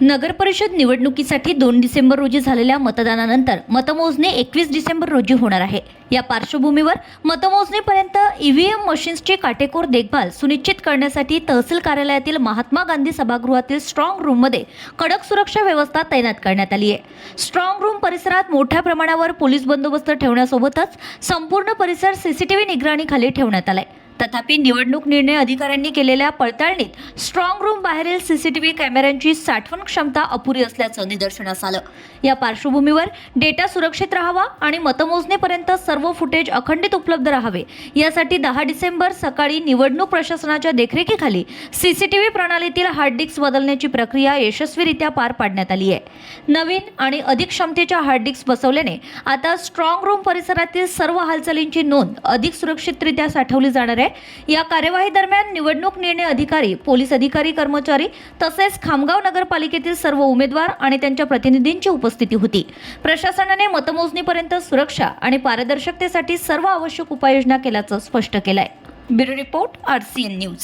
नगरपरिषद निवडणुकीसाठी दोन डिसेंबर रोजी झालेल्या मतदानानंतर मतमोजणी एकवीस डिसेंबर रोजी होणार आहे. या पार्श्वभूमीवर मतमोजणीपर्यंत ईव्हीएम मशीन्सची काटेकोर देखभाल सुनिश्चित करण्यासाठी तहसील कार्यालयातील महात्मा गांधी सभागृहातील स्ट्रॉंग रूममध्ये कडक सुरक्षा व्यवस्था तैनात करण्यात आली आहे. स्ट्रॉंग रूम परिसरात मोठ्या प्रमाणावर पोलीस बंदोबस्त ठेवण्यासोबतच संपूर्ण परिसर सीसीटीव्ही निगराणीखाली ठेवण्यात आलाय. तथापि निवडणूक निर्णय अधिकाऱ्यांनी केलेल्या पडताळणीत स्ट्रॉंग रूम बाहेरील सीसीटीव्ही कॅमेऱ्यांची साठवण क्षमता अपुरी असल्याचं निदर्शनास आलं. या पार्श्वभूमीवर डेटा सुरक्षित राहावा आणि मतमोजणीपर्यंत सर्व फुटेज अखंडित उपलब्ध राहावे. यासाठी दहा डिसेंबर सकाळी निवडणूक प्रशासनाच्या देखरेखीखाली सीसीटीव्ही प्रणालीतील हार्ड डिस्क बदलण्याची प्रक्रिया यशस्वीरित्या पार पाडण्यात आली आहे. नवीन आणि अधिक क्षमतेच्या हार्ड डिस्क बसवल्याने आता स्ट्रॉंग रूम परिसरातील सर्व हालचालींची नोंद अधिक सुरक्षितरित्या साठवली जाणार आहे. या कार्यवाही दरम्यान निवडणूक निर्णय अधिकारी पोलीस अधिकारी कर्मचारी तसेच खामगाव नगरपालिकेतील सर्व उमेदवार आणि त्यांच्या प्रतिनिधींची उपस्थिती होती. प्रशासनाने मतमोजणीपर्यंत सुरक्षा आणि पारदर्शकतेसाठी सर्व आवश्यक उपाययोजना केल्याचं स्पष्ट केलंय. Bureau report R C N news.